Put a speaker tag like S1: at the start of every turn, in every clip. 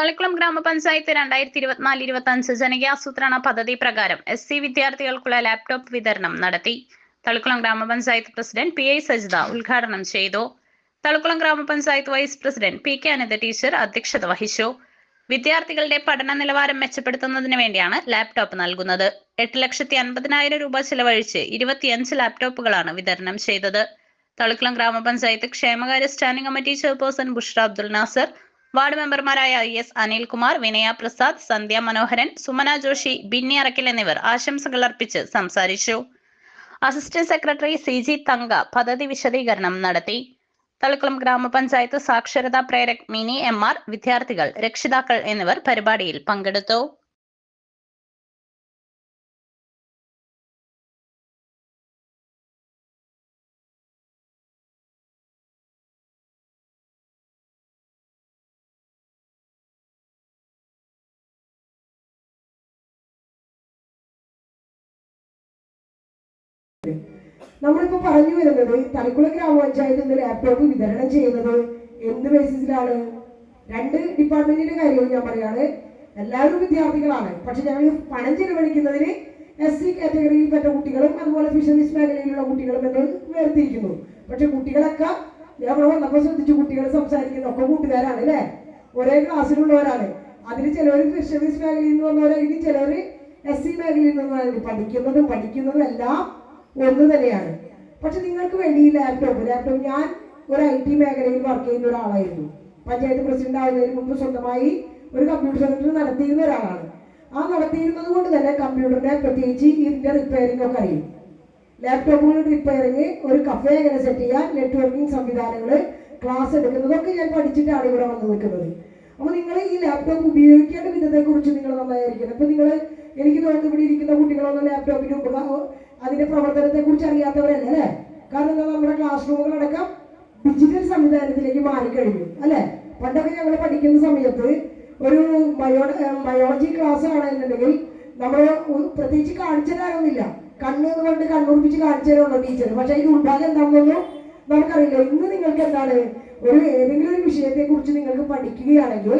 S1: തളിക്കുളം ഗ്രാമപഞ്ചായത്ത് രണ്ടായിരത്തി ഇരുപത്തിനാല് ഇരുപത്തി അഞ്ച് ജനകീയാസൂത്രണ പദ്ധതി പ്രകാരം എസ് സി വിദ്യാർത്ഥികൾക്കുള്ള ലാപ്ടോപ്പ് വിതരണം നടത്തി. തളിക്കുളം ഗ്രാമപഞ്ചായത്ത് പ്രസിഡന്റ് പി ഐ സജിത ഉദ്ഘാടനം ചെയ്തു. Thalikkulam grama panchayat vice president P K Anitha teacher അധ്യക്ഷത വഹിച്ചു. വിദ്യാർത്ഥികളുടെ പഠന നിലവാരം മെച്ചപ്പെടുത്തുന്നതിന് വേണ്ടിയാണ് ലാപ്ടോപ്പ് നൽകുന്നത്. എട്ട് ലക്ഷത്തി അൻപതിനായിരം രൂപ ചിലവഴിച്ച് ഇരുപത്തിയഞ്ച് ലാപ്ടോപ്പുകളാണ് വിതരണം ചെയ്തത്. തളിക്കുളം ഗ്രാമപഞ്ചായത്ത് ക്ഷേമകാര്യ standing committee chairperson Bushra Abdul Nasser ward മെമ്പർമാരായ എസ് അനിൽകുമാർ വിനയ പ്രസാദ് സന്ധ്യ മനോഹരൻ സുമന ജോഷി ബിന്നി അറക്കൽ എന്നിവർ ആശംസകൾ അർപ്പിച്ച് സംസാരിച്ചു. അസിസ്റ്റന്റ് സെക്രട്ടറി സി ജി തങ്ക പദ്ധതി വിശദീകരണം നടത്തി. തളിക്കുളം ഗ്രാമപഞ്ചായത്ത് സാക്ഷരതാ പ്രേരക് മിനി എം ആർ വിദ്യാർത്ഥികൾ രക്ഷിതാക്കൾ എന്നിവർ പരിപാടിയിൽ പങ്കെടുത്തു.
S2: നമ്മളിപ്പോ പറഞ്ഞു വരുന്നത് തളിക്കുളം ഗ്രാമപഞ്ചായത്ത് ഇന്ന് ലാപ്ടോപ്പ് വിതരണം ചെയ്യുന്നത് എന്ത് ബേസിസിലാണ് രണ്ട് ഡിപ്പാർട്ട്മെന്റിന്റെ കാര്യവും ഞാൻ പറയാണ്. എല്ലാവരും വിദ്യാർത്ഥികളാണ്. പക്ഷെ ഞങ്ങൾ പണം ചെലവഴിക്കുന്നതിന് എസ് സി കാറ്റഗറിയിൽപ്പെട്ട കുട്ടികളും അതുപോലെ ഫിഷറീസ് മേഖലയിലുള്ള കുട്ടികളും എന്ന് വേർതിരിക്കുന്നു. പക്ഷെ കുട്ടികളൊക്കെ ഞാൻ ഇവിടെ വന്നപ്പോൾ ശ്രദ്ധിച്ചു കുട്ടികൾ സംസാരിക്കുന്ന. ഒക്കെ കൂട്ടുകാരാണ് അല്ലേ? ഒരേ ക്ലാസ്സിലുള്ളവരാണ് അതിൽ ചിലവർ ഫിഷറീസ് മേഖലയിൽ നിന്ന് വന്നവരായിരിക്കും ചിലവർ എസ് സി മേഖലയിൽ നിന്ന് പഠിക്കുന്നതും പഠിക്കുന്നതും എല്ലാം ഒന്ന് തന്നെയാണ്. പക്ഷെ നിങ്ങൾക്ക് വേണ്ടി ഈ ലാപ്ടോപ്പ് ലാപ്ടോപ്പ് ഞാൻ ഒരു ഐ ടി മേഖലയിൽ വർക്ക് ചെയ്യുന്ന ഒരാളായിരുന്നു. പഞ്ചായത്ത് പ്രസിഡന്റ് ആയതിനു മുമ്പ് സ്വന്തമായി ഒരു കമ്പ്യൂട്ടർ സെന്റർ നടത്തിയിരുന്ന ഒരാളാണ്. ആ നടത്തിയിരുന്നത് കൊണ്ട് തന്നെ കമ്പ്യൂട്ടറിനെ പ്രത്യേകിച്ച് ഇതിന്റെ റിപ്പയറിംഗ് ഒക്കെ അറിയും. ലാപ്ടോപ്പുകളുടെ റിപ്പയറിംഗ് ഒരു കഫേ എങ്ങനെ സെറ്റ് ചെയ്യാൻ നെറ്റ്വർക്കിംഗ് സംവിധാനങ്ങൾ ക്ലാസ് എടുക്കുന്നതൊക്കെ ഞാൻ പഠിച്ചിട്ടാണ് ഇവിടെ വന്ന് നിൽക്കുന്നത്. അപ്പോൾ നിങ്ങൾ ഈ ലാപ്ടോപ്പ് ഉപയോഗിക്കേണ്ട വിധത്തെ കുറിച്ച് നിങ്ങൾ നന്നായിരിക്കണം. ഇപ്പൊ നിങ്ങൾ എനിക്ക് തോന്നുന്നു ഇവിടെ ഇരിക്കുന്ന കുട്ടികളൊന്നും ലാപ്ടോപ്പിന് ഉപകാരം അതിന്റെ പ്രവർത്തനത്തെ കുറിച്ച് അറിയാത്തവരല്ലേ അല്ലേ? കാരണം എന്താ നമ്മുടെ ക്ലാസ് റൂമുകളടക്കം ഡിജിറ്റൽ സംവിധാനത്തിലേക്ക് മാറിക്കഴിഞ്ഞു അല്ലെ? പണ്ടൊക്കെ ഞങ്ങൾ പഠിക്കുന്ന സമയത്ത് ഒരു ബയോ ബയോളജി ക്ലാസ് ആണെന്നുണ്ടെങ്കിൽ നമ്മൾ പ്രത്യേകിച്ച് കാണിച്ചു തരാനൊന്നുമില്ല. കണ്ണ് എന്ന് പറഞ്ഞിട്ട് കാണിച്ചു ടീച്ചർ പക്ഷെ അതിന്റെ ഉൾഭാഗം എന്താണെന്നൊന്നും നമുക്കറിയില്ല. ഇന്ന് നിങ്ങൾക്ക് എന്താണ്? ഒരു ഏതെങ്കിലും ഒരു വിഷയത്തെ കുറിച്ച് നിങ്ങൾക്ക് പഠിക്കുകയാണെങ്കിൽ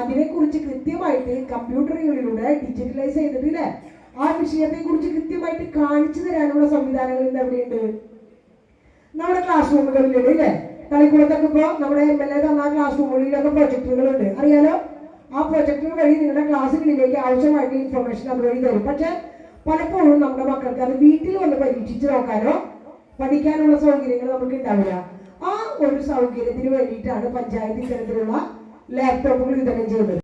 S2: അതിനെക്കുറിച്ച് കൃത്യമായിട്ട് കമ്പ്യൂട്ടറുകളിലൂടെ ഡിജിറ്റലൈസ് ചെയ്തിട്ടില്ലേ ആ വിഷയത്തെ കുറിച്ച് കൃത്യമായിട്ട് കാണിച്ചു തരാനുള്ള സംവിധാനങ്ങൾ ഇന്ന് എവിടെയുണ്ട്? നമ്മുടെ ക്ലാസ് റൂമുകളിലുണ്ട് ഇല്ലേ? കളിക്കുളത്തൊക്കെ ഇപ്പോൾ നമ്മുടെ എം എൽ എ തന്ന ക്ലാസ് റൂമുകളിലൊക്കെ പ്രൊജക്ടുകളുണ്ട് അറിയാലോ? ആ പ്രൊജക്ടർ വഴി നിങ്ങളുടെ ക്ലാസ്സുകളിലേക്ക് ആവശ്യമായിട്ട് ഇൻഫർമേഷൻ അത് വഴി തരും. പക്ഷെ പലപ്പോഴും നമ്മുടെ മക്കൾക്ക് അത് വീട്ടിൽ വന്ന് പരീക്ഷിച്ച് നോക്കാനോ പഠിക്കാനുള്ള സൗകര്യങ്ങൾ നമുക്ക് ഉണ്ടാവില്ല. ആ ഒരു സൗകര്യത്തിന് വേണ്ടിയിട്ടാണ് പഞ്ചായത്ത് ഇത്തരത്തിലുള്ള ലാപ്ടോപ്പുകൾ വിതരണം ചെയ്യുന്നത്.